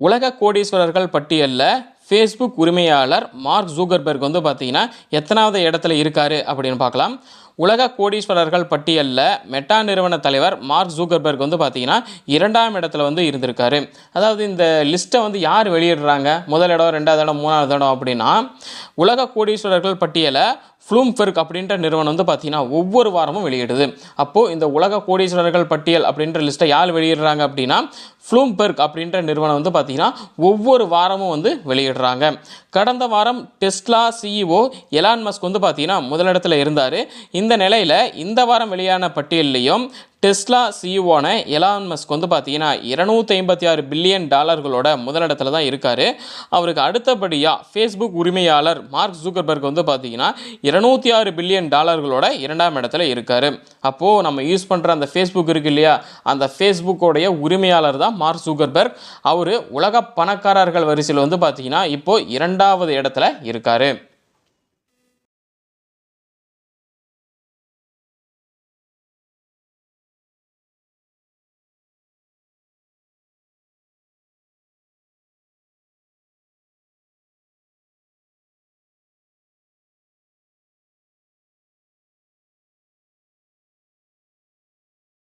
உலக கோடீஸ்வரர்கள் பட்டியலில் ஃபேஸ்புக் உரிமையாளர் மார்க் ஜூகர்பெர்க் வந்து பார்த்தீங்கன்னா எத்தனாவது இடத்துல இருக்காரு அப்படின்னு பார்க்கலாம். உலக கோடீஸ்வரர்கள் பட்டியலில் மெட்டா நிறுவன தலைவர் மார்க் ஜூகர்பெர்க் வந்து பார்த்தீங்கன்னா இரண்டாம் இடத்துல வந்து இருந்திருக்காரு. அதாவது இந்த லிஸ்ட்டை வந்து யார் வெளியிடுறாங்க? முதல் இடம் ரெண்டாவது இடம் மூணாவது இடம் அப்படின்னா உலக கோடீஸ்வரர்கள் பட்டியலை ஃப்ளூம்ஃபெர்க் அப்படின்ற நிறுவனம் வந்து பார்த்தீங்கன்னா ஒவ்வொரு வாரமும் வெளியிடுது. அப்போது இந்த உலக கோடீஸ்வரர்கள் பட்டியல் அப்படின்ற லிஸ்ட்டை யார் வெளியிடுறாங்க அப்படின்னா ஃப்ளூம்பெர்க் அப்படின்ற நிறுவனம் வந்து பார்த்தீங்கன்னா ஒவ்வொரு வாரமும் வந்து வெளியிடுறாங்க. கடந்த வாரம் டெஸ்லா சிஇஓ எலான் மஸ்க் வந்து பார்த்தீங்கன்னா முதலிடத்தில் இருந்தார். இந்த நிலையில் இந்த வாரம் வெளியான பட்டியல்லையும் டெஸ்லா சிஇஓன எலான் மஸ்க் வந்து பார்த்தீங்கன்னா இருநூத்தி ஐம்பத்தி ஆறு பில்லியன் டாலர்களோட முதலிடத்தில் தான் இருக்கார். அவருக்கு அடுத்தபடியாக ஃபேஸ்புக் உரிமையாளர் மார்க் ஜூக்கர்பர்க் வந்து பார்த்தீங்கன்னா இருநூத்தி ஆறு பில்லியன் டாலர்களோட இரண்டாம் இடத்துல இருக்கார். அப்போது நம்ம யூஸ் பண்ணுற அந்த ஃபேஸ்புக் இருக்கு இல்லையா? அந்த ஃபேஸ்புக்கோடைய உரிமையாளர் தான் மார்க் ஜூக்கர்பர்க் அவர் உலக பணக்காரர்கள் வரிசையில் வந்து பார்த்தீங்கன்னா இப்போது இரண்டாவது இடத்துல இருக்காரு.